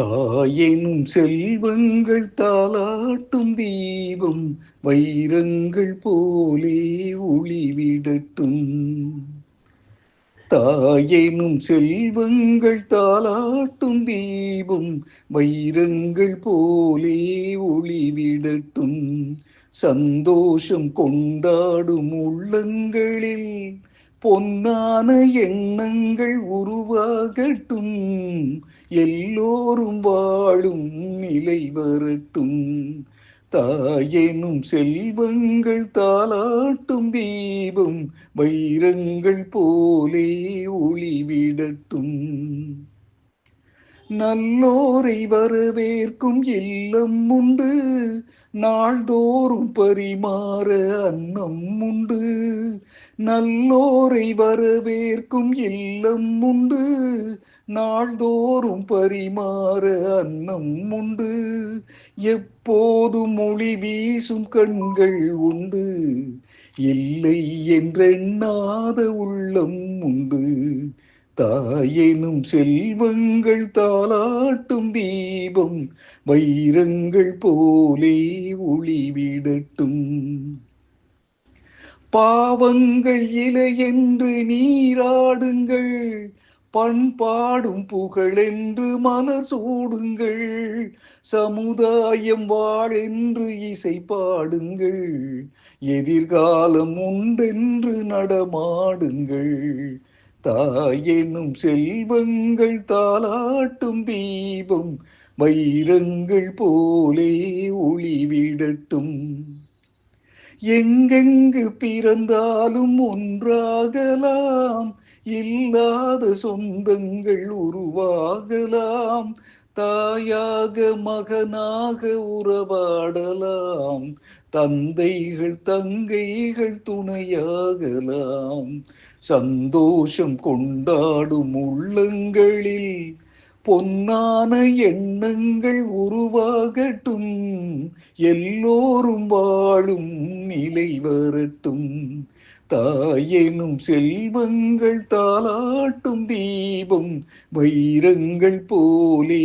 தாயினும் செல்வங்கள் தாளாட்டும் தீபம் வைரங்கள் போலே ஒளிவிடட்டும். தாயினும் செல்வங்கள் தாளாட்டும் தீபம் வைரங்கள் போலே ஒளிவிடட்டும். சந்தோஷம் கொண்டாடும் உள்ளங்களில் பொன்னான எண்ணங்கள் உருவாகட்டும் எல்லோரும் வாழும் நிலை வரட்டும். தாயெனும் செல்வங்கள் தாளாட்டும் தீபம் வைரங்கள் போலே ஒளிவிடட்டும். நல்லோரை வரவேற்கும் இல்லம் உண்டு நாள்தோறும் பரிமாற அன்னம் உண்டு. நல்லோரை வரவேற்கும் இல்லம் உண்டு. நாள்தோறும் பரிமாற அன்னம் உண்டு. எப்போதும் மொழி வீசும் கண்கள் உண்டு. இல்லை என்றெண்ணாத உள்ளம் உண்டு. தாயினும் செல்வங்கள் தாளாட்டும் தீபம் வைரங்கள் போலே ஒளிவிடட்டும் பாவங்கள் இலை என்று நீராடுங்கள் பண்பாடும் புகழென்று மலர் சூடுங்கள் சமுதாயம் வாழென்று இசை பாடுங்கள் எதிர்காலம் உண்டென்று நடமாடுங்கள். தாயெனும் செல்வங்கள் தாளாட்டும் தீபம் வைரங்கள் போலே ஒளிவிடட்டும். எங்கெங்கு பிறந்தாலும் ஒன்றாகலாம் இல்லாத சொந்தங்கள் உருவாகலாம். தாயாக மகனாக உறவாடலாம். தந்தைகள் தங்கைகள் துணையாகலாம். சந்தோஷம் கொண்டாடும் உள்ளங்களில் பொன்னான எண்ணங்கள் உருவாகட்டும். எல்லோரும் வாழும் நிலை வரட்டும். தாயேனும் செல்வங்கள் தாளாட்டும் தீபம் வைரங்கள் போலே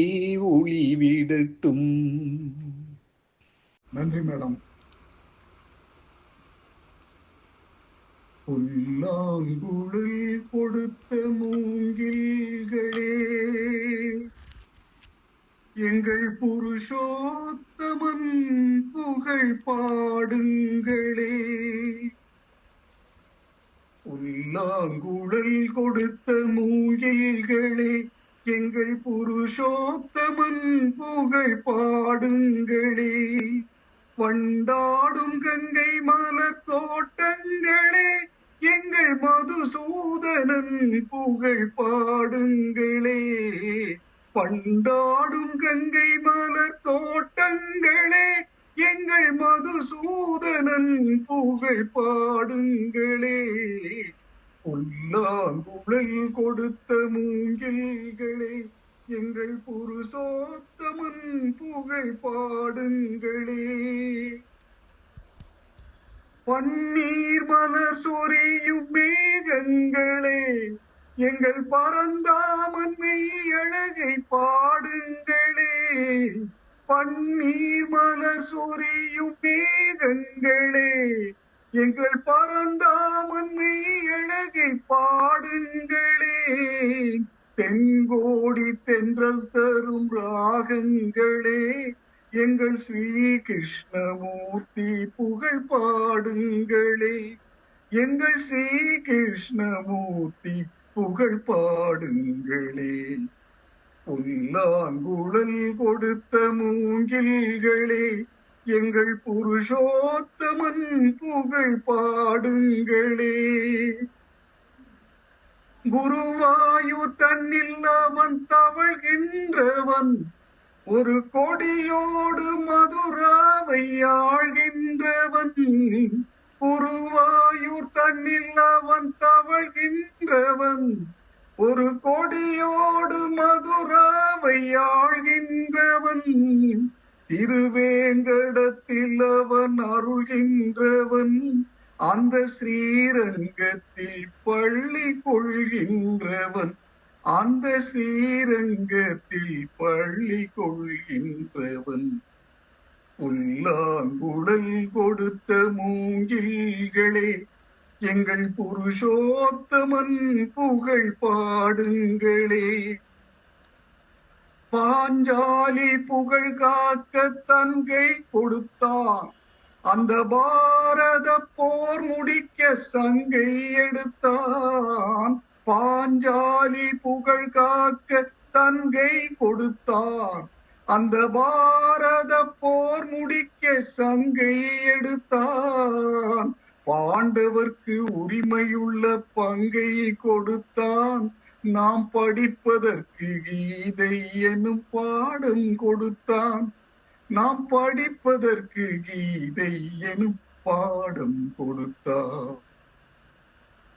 ஒளிவிடட்டும் நன்றி மேடம். புல்லாங்குழல் கொடுத்த மூங்கில்களே எங்கள் புருஷோத்தமன் புகழ் பாடுங்களே. புல்லாங்குழல் கொடுத்த மூங்கில்களே எங்கள் புருஷோத்தமன் புகழ் பாடுங்களே. வண்டாடும் கங்கை மலர் தோட்டங்களே எங்கள் மதுசூதனன் புகழ் பாடுங்களே. பண்டாடும் கங்கை மலர் தோட்டங்களே எங்கள் மதுசூதனன் புகழ் பாடுங்களே. புல்லாங்குழல் கொடுத்த மூங்கில்களே எங்கள் புருஷோத்தமன் புகழ் பாடுங்களே. பன்னீர் மலர் சொரியும் மேகங்களே எங்கள் பரந்தாமன் மெய் அழகை பாடுங்கள் பன்னி மலர் சொரியும் மேகங்களே எங்கள் பரந்தாமன் மெய் அழகை பாடுங்களே. தென்கோடி தென்றல் தரும் ராகங்களே எங்கள் ஸ்ரீ கிருஷ்ணமூர்த்தி புகழ் பாடுங்களே. எங்கள் ஸ்ரீ கிருஷ்ணமூர்த்தி புகழ் பாடுங்களே. புல்லாங்குழல் கொடுத்த மூங்கில்களே எங்கள் புருஷோத்தமன் புகழ் பாடுங்களே. குருவாயு தன்னில்லாமன் தவழ்கின்றவன் ஒரு கொடியோடு மதுராவை ஆழ்கின்றவன். குருவாயூர் தன்னில்லாமன் தவழ்கின்றவன் ஒரு கொடியோடு மதுராவை ஆழ்கின்றவன் திருவேங்கடத்தில் அவன் அருள்கின்றவன். அந்த ஸ்ரீரங்கத்தில் பள்ளி கொள்கின்றவன். அந்த ஸ்ரீரங்கத்தில் பள்ளி கொள்கின்றவன். புல்லாங்குழல் கொடுத்த மூங்கில்களே எங்கள் புருஷோத்தமன் புகழ் பாடுங்களே. பாஞ்சாலி புகழ் காக்க தன்கை கொடுத்தார். அந்த பாரத போர் முடிக்க சங்கை எடுத்தான். பாஞ்சாலி புகழ் காக்க தன்கை கொடுத்தான் அந்த பாரத போர் முடிக்க சங்கை எடுத்தான் ஆண்டவர்க்கு உரிமையுள்ள பங்கை கொடுத்தான். நாம் படிப்பதற்கு கீதை எனும் பாடம் கொடுத்தான். நாம் படிப்பதற்கு கீதை எனும் பாடம் கொடுத்தான்.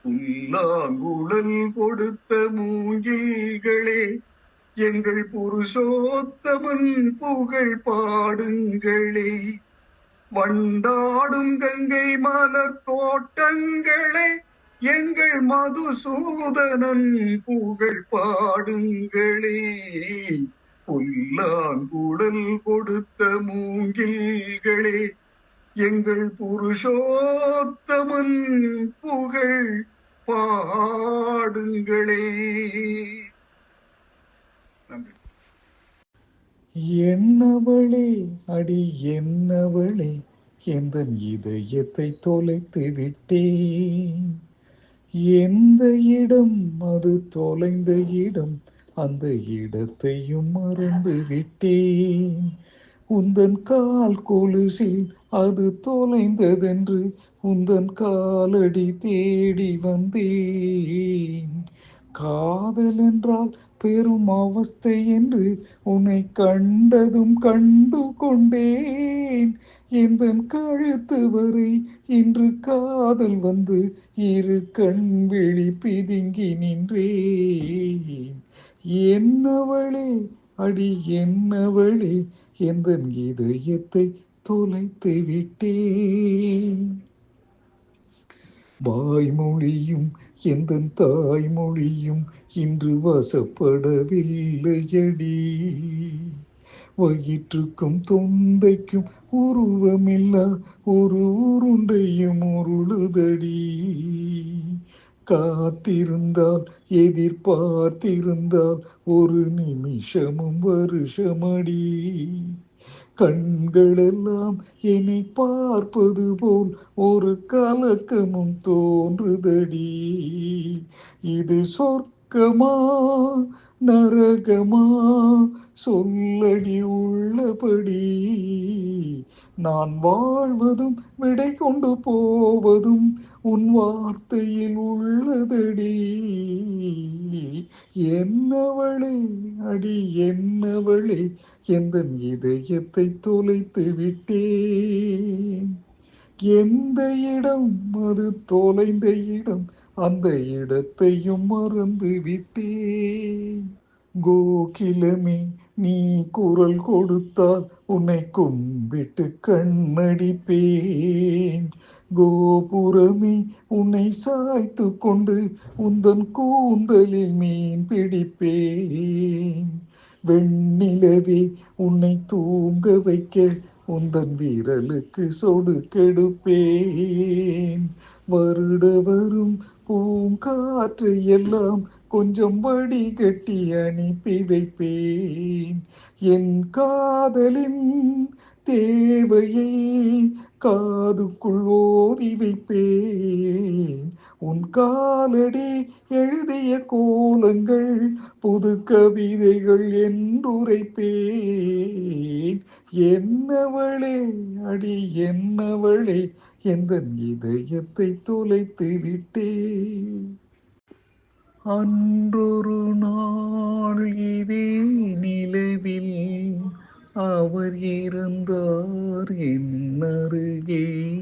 புல்லாங்குழல் கொடுத்த மூங்கில்களே எங்கள் புருஷோத்தமன் புகழ் பாடுங்களே. வண்டாடும் கங்கை மலர் தோட்டங்களே எங்கள் மதுசூதனன் புகழ் பாடுங்களே. புல்லாங்குழல் கொடுத்த மூங்கில்களே எங்கள் புருஷோத்தமன் புகழ் பாடுங்களே. என்னவளே அடி என்னவளே எந்த இதயத்தை தொலைத்து விட்டேன்? எந்த இடம் அது தொலைந்த இடம் அந்த இடத்தையும் மறந்து விட்டேன். உந்தன் கால் கொலுசில் அது தொலைந்ததென்று உந்தன் காலடி தேடி வந்தேன். காதல் என்றால் பெரும் அவஸ்தை என்று உன்னை கண்டதும் கண்டு கொண்டேன். எந்த கழுத்து வரை இன்று காதல் வந்து இரு கண் விழி பிதுங்கி நின்றேன். என்னவளே அடி என்னவளே எந்த இதயத்தை தொலைத்து விட்டேன். வாய்மொழியும் எந்தன் தாய்மொழியும் இன்று வசப்படவில்லையடி. வயிற்றுக்கும் தொண்டைக்கும் உருவமில்லா ஒரு உருண்டையும் உருளுதடி. காத்திருந்தால் எதிர்பார்த்திருந்தால் ஒரு நிமிஷமும் வருஷமடி. கண்களெல்லாம் என்னை பார்ப்பது போல் ஒரு கலக்கமும் தோன்றுதடி. இது சொர்க்கமா நரகமா? சொல்லடி உள்ளபடி. நான் வாழ்வதும் விடை கொண்டு போவதும் உன் வார்த்தையில் உள்ளதடி. என்னவளே அடி என்னவளே எந்த இதயத்தை தொலைத்து விட்டேன். எந்த இடம் அது தொலைந்த இடம் அந்த இடத்தையும் மறந்து விட்டேன். கோகிலமே நீ குரல் கொடுத்தால் உன்னை கும்பிட்டு கண்ணடிப்பேன். கோபுரமே உன்னை சாய்த்து கொண்டு உந்தன் கூந்தலில் மீன் பிடிப்பேன். வெண்ணிலவே உன்னை தூங்க வைக்க உந்தன் விரலுக்கு சொடு கெடுப்பேன். வருட வரும் பூங்காற்றை எல்லாம் கொஞ்சம் வடிகட்டி அனுப்பி வைப்பேன். என் காதலின் தேவையை காதுக்குள் ஓதி வைப்பேன். உன் காலடி எழுதிய கோலங்கள் புது கவிதைகள் என்றுரைப்பேன். என்னவளே அடி என்னவளே எந்த இதயத்தை தொலைத்து விட்டேன். அன்றொரு நாள் இதே நிலவில் அவர் இருந்தார் என்னருகே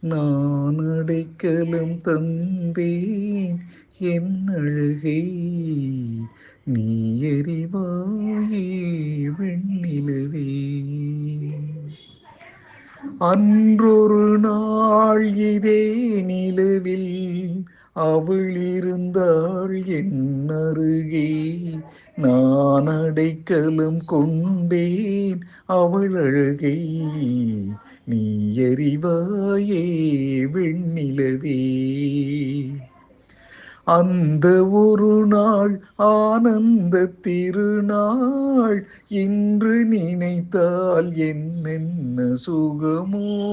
நான் அடைக்கலம் தந்தேன் என் அழுகை. நீ எறிவாயே வெண்ணிலவே. அன்றொரு நாள் இதே நிலவில் அவள் இருந்தாள் என் அருகே நான் அடைக்கலம் கொண்டேன் அவள் அழகை. நீ அறிவாயே வெண்ணிலவே. அந்த ஒரு நாள் ஆனந்த திருநாள் இன்று நினைத்தால் என்னென்ன சுகமோ?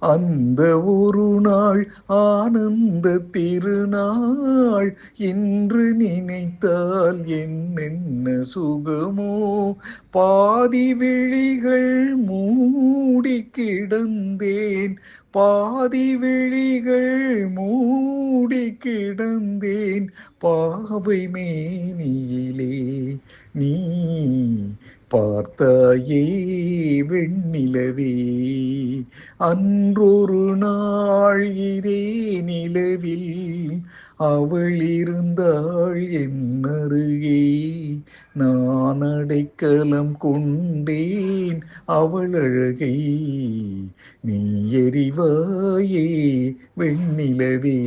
அந்த ஒரு நாள் ஆனந்த திருநாள். என்று நினைத்தால் என்னென்ன சுகமோ? பாதி விழிகள் மூடி கிடந்தேன். பாதி விழிகள் மூடி கிடந்தேன். பாவை மேனியிலே நீ பார்த்தாயே வெண்ணிலவே. அன்றொரு நாள் இதே நிலவில் அவள் இருந்தாள் என் அருகே நான் அடைக்கலம் கொண்டேன் அவள் அழகை நீ எறிவாயே வெண்ணிலவே.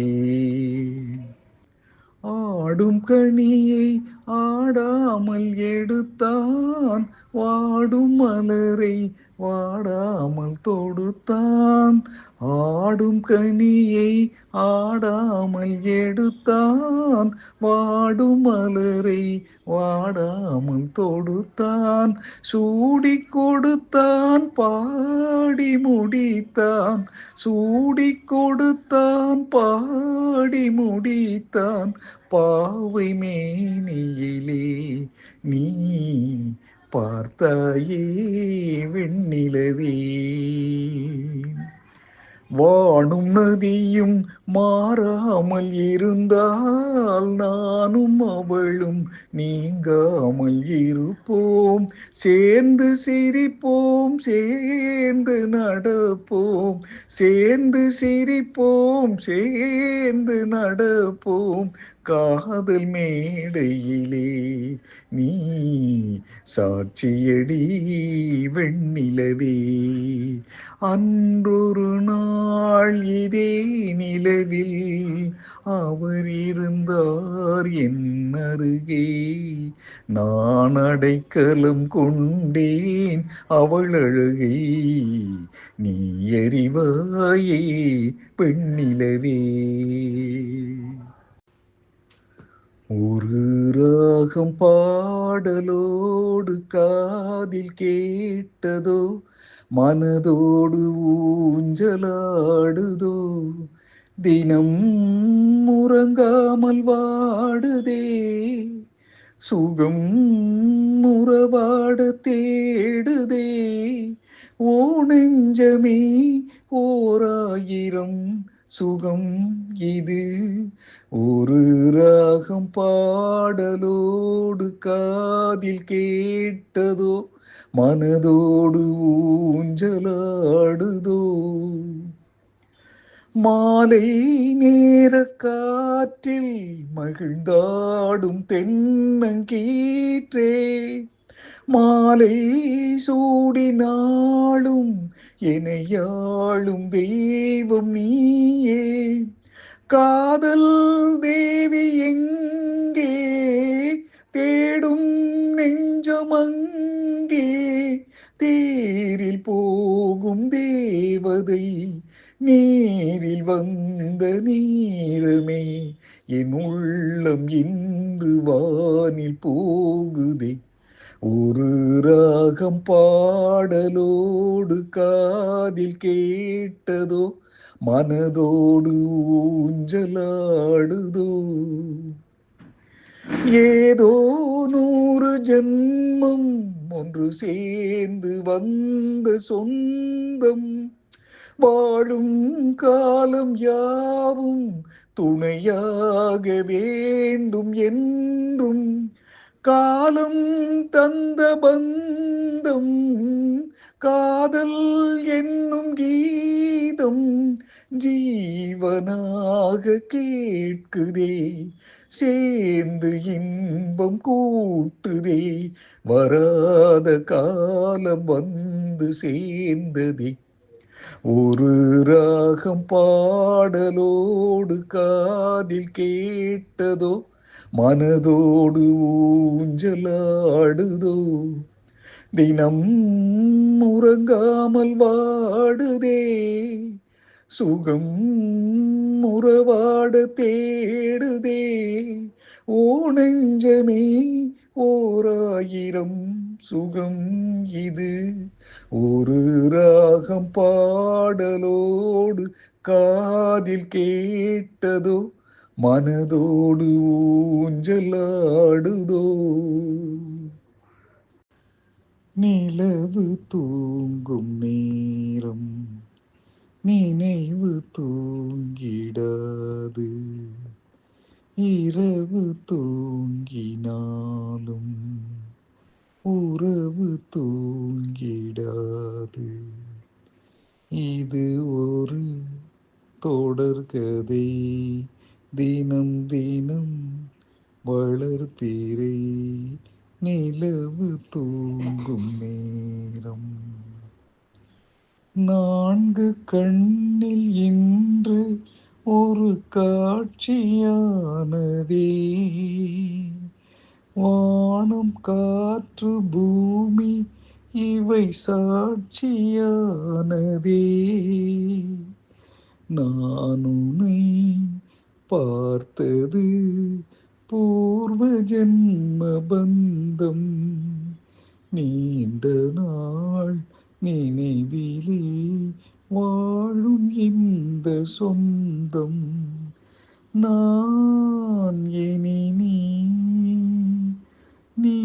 ஆடும் கனியை ஆடாமல் எடுத்தான். வாடும் மலரை வாடாமல் தொடுத்தான். ஆடும் கனியை ஆடாமல் எடுத்தான். வாடும் மலரை வாடாமல் தொடுத்தான். சூடி கொடுத்தான் பாடி முடித்தான். சூடி கொடுத்தான் பாடி முடித்தான். பாவை மேனியிலே நீ பார்த்தாயே வெண்ணிலவே. வானும் நதியும் மாறாமல் இருந்தால் நானும் அவளும் நீங்காமல் இருப்போம். சேர்ந்து சிரிப்போம் சேர்ந்து நடப்போம். சேர்ந்து சிரிப்போம் சேர்ந்து நடப்போம். காதல் மேடையிலே நீ சாட்சியடி வெண்ணிலவே. அன்றொரு நாள் இதே நிலவில் அவர் இருந்தார் என் அருகே. நான் அடைக்கலம் கொண்டேன் அவள் அழுகை. நீ எறிவாயே பெண்ணிலவே ஒரு ராகம் பாடலோடு காதில் கேட்டதோ மனதோடு ஊஞ்சலாடுதோ தினம் முறங்காமல் வாடுதே சுகம் முறவாட தேடுதே ஓ நெஞ்சமே ஓராயிரம் சுகம் இது ஒரு ராகம் பாடலோடு காதில் கேட்டதோ மனதோடு ஊஞ்சலாடுதோ. மாலை நேர காற்றில் மகிழ்ந்தாடும் தென்னங்கீற்றே மாலை சூடினாலும் எனையாளும் தெய்வம் நீயே. காதல் தேவி எங்கே? தேடும் நெஞ்சமங்கே. தேரில் போகும் தேவதை நீரில் வந்த நீருமே. என் உள்ளம் இன்று வானில் போகுதே. ஒரு ராகம் பாடலோடு காதில் கேட்டதோ மனதோடு ஊஞ்சலாடுதோ? ஏதோ நூறு ஜென்மம் ஒன்று சேர்ந்து வந்த சொந்தம். வாழும் காலம் யாவும் துணையாக வேண்டும் என்றும். காலம் தந்த பந்தம் காதல் என்னும் கீதம் ஜீவனாக கேட்குதே சேர்ந்து இன்பம் கூட்டுதே. வராத காலம் வந்து சேர்ந்ததே. ஒரு ராகம் பாடலோடு காதில் கேட்டதோ மனதோடு ஊஞ்சலாடுதோ. தினம் உறங்காமல் வாடுதே. சுகம் உறவாட தேடுதே ஓ நெஞ்சமே ஓராயிரம் சுகம் இது ஒரு ராகம் பாடலோடு காதில் கேட்டதோ மனதோடு ஊஞ்சலாடுதோ நிலவு தூங்கும் நேரம் நினைவு வானம் காற்று பூமி இவை சாட்சியானதே. நான் உன்னை பார்த்தது பூர்வ ஜென்ம பந்தம். நீண்ட நாள் நினைவிலே வாழும் இந்த சொந்தம். நான் இனி நீ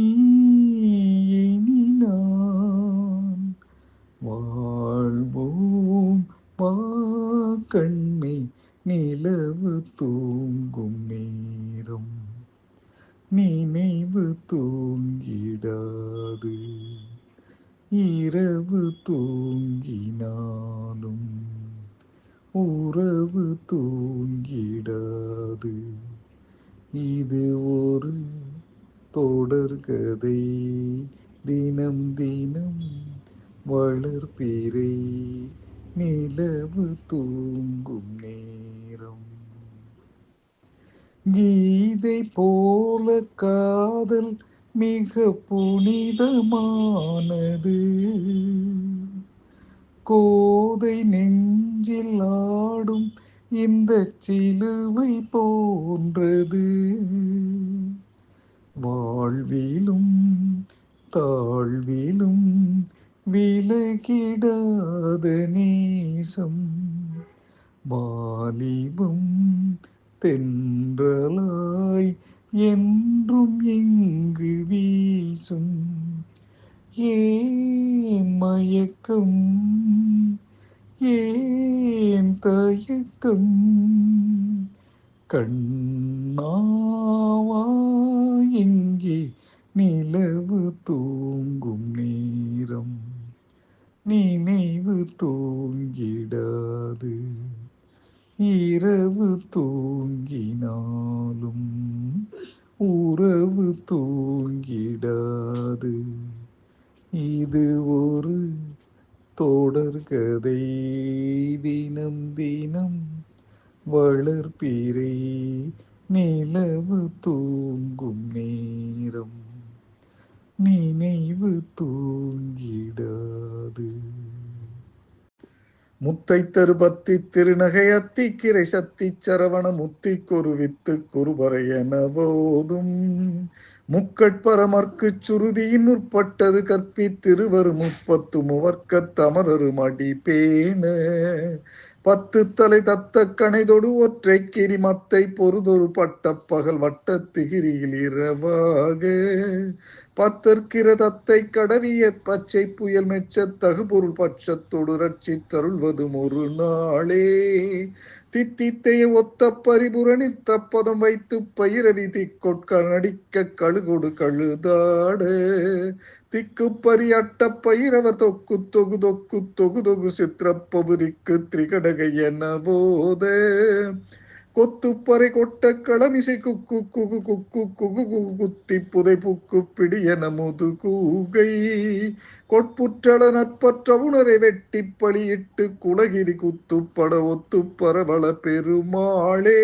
வாழ்வோம் வா காதல் மிக புனிதமானது. கோதை நெஞ்சில் ஆடும் இந்த சிலுவை போன்றது. வாழ்விலும் தாழ்விலும் விலகிடாத நேசம். வாலிபம் தென்றலாய் என்றும் எங்கு வீசும். ஏன் மயக்கம் ஏன் தயக்கம்? கண்ணாவா எங்கே நிலவு தூங்கும் நேரம்? நினைவு தூங்கிடாது. இரவு தூங்கினாலும் உறவு தூங்கிடாது. இது ஒரு தொடர்கதை தினம் தினம் வளர்பிறை நிலவு தூங்கும் நேரம். நினைவு தூங்கிடாது. முத்தை தருபத்தி திருநகை கிரை சத்தி சரவண முத்தி குருவித்து குருபறை எனவோதும் முக்கட்பரமர்க்கு சுருதியின் முற்பட்டது கற்பி திருவரு முப்பத்து முவர்க்க தமரரு மடி பேண. பத்து தலை தத்த கணைதொடு ஒற்றை கிரி மத்தை பொறுதொரு பட்ட பகல் வட்ட திகிரியில் இரவாக. பத்தற்கிற தத்தை கடவிய பச்சை புயல் மெச்ச தகுபொருள் பட்சத்தொடு ரட்சி தருள்வதும் ஒரு நாளே. தித்தித்தைய ஒத்த பரிபுர தப்பதம் பதம் வைத்து பயிரவி திக்கொட்க நடிக்க கழுகொடு கழுதாடு. திக்கு அட்டப்பயிரவர் தொக்கு தொகு தொக்கு தொகு தொகு சித்திரப்பபுரிக்கு திரிகடகை என போத. கொத்துப்பறை கொட்ட களமிசை குக்கு குகு குக்கு குகு குகு குத்தி புதை புக்கு பிடி என முது கூகை. கொட்புற்றள நற்பற்ற உணரை வெட்டி பழியிட்டு குலகிரி குத்துப்பட ஒத்து பரவள பெருமாளே.